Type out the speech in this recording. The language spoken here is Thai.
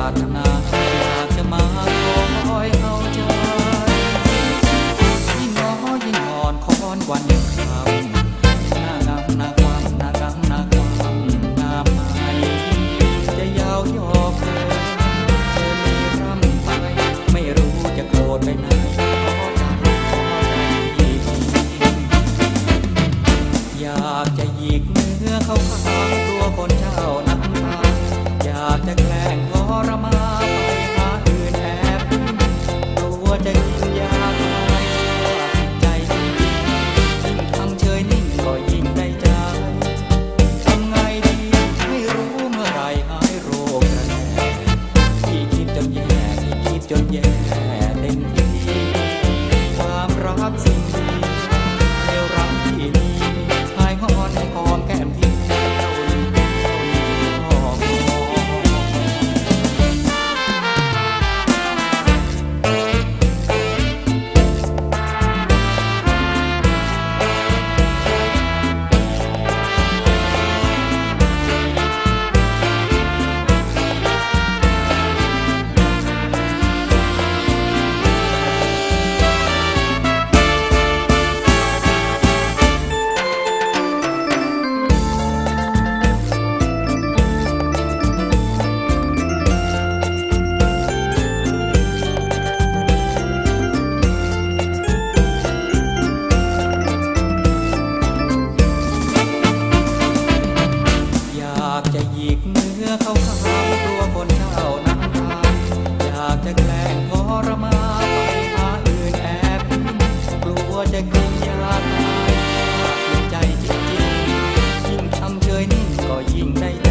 ราธนาอยากจะมาขอคอยเอาใจยิ่น้อยยิ่งอ่อนคอนกว่นึ่งคนางามนาความนากำหนาความน้าไม้จะยาวยออเธอมีรำไปไม่รู้จะโกรไปไหนอยากจะหยิกเนื้อเขาเข้า วจะกินยาใจจริงยิ่งทำเฉยนิ่งก็ยิ่งได้ใจทำไงดีไม่รู้เะไรหายโรคแนงคิดจนแย่ที่คิดจนแยากจะแกล้งทรมานไปหาอื่นแอบกลัวจะกินยาตายใจจริงจริงยิ่งทำเชยนิ่งก็ยิ่งได้